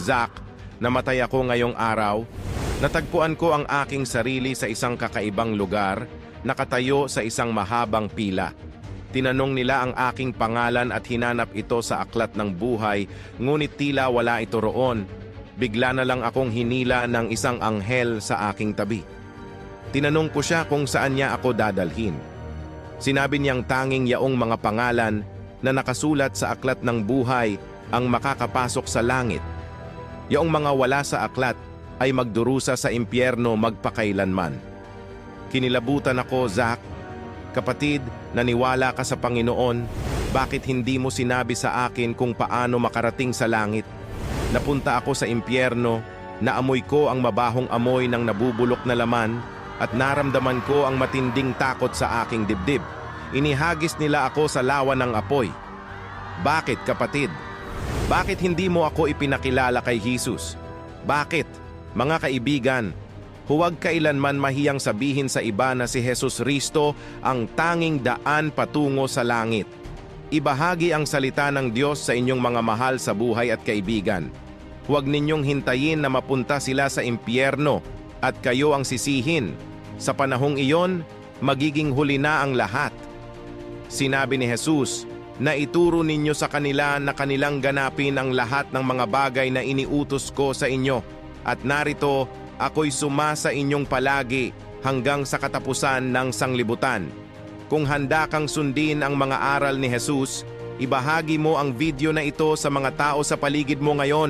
Zack, namatay ako ngayong araw. Natagpuan ko ang aking sarili sa isang kakaibang lugar, nakatayo sa isang mahabang pila. Tinanong nila ang aking pangalan at hinanap ito sa aklat ng buhay, ngunit tila wala ito roon. Bigla na lang akong hinila ng isang anghel sa aking tabi. Tinanong ko siya kung saan niya ako dadalhin. Sinabi niyang tanging yaong mga pangalan na nakasulat sa aklat ng buhay ang makakapasok sa langit. Yaong mga wala sa aklat ay magdurusa sa impyerno magpakailanman. Kinilabutan ako, Zack. Kapatid, naniwala ka sa Panginoon, bakit hindi mo sinabi sa akin kung paano makarating sa langit? Napunta ako sa impyerno, naamoy ko ang mabahong amoy ng nabubulok na laman, at naramdaman ko ang matinding takot sa aking dibdib. Inihagis nila ako sa lawa ng apoy. Bakit, kapatid? Bakit hindi mo ako ipinakilala kay Jesus? Bakit? Mga kaibigan, huwag kailanman mahiyang sabihin sa iba na si Jesus Risto ang tanging daan patungo sa langit. Ibahagi ang salita ng Diyos sa inyong mga mahal sa buhay at kaibigan. Huwag ninyong hintayin na mapunta sila sa impyerno at kayo ang sisihin. Sa panahong iyon, magiging huli na ang lahat. Sinabi ni Jesus na ituro ninyo sa kanila na kanilang ganapin ang lahat ng mga bagay na iniutos ko sa inyo. At narito, ako'y suma sa inyong palagi hanggang sa katapusan ng sanglibutan. Kung handa kang sundin ang mga aral ni Jesus, ibahagi mo ang video na ito sa mga tao sa paligid mo ngayon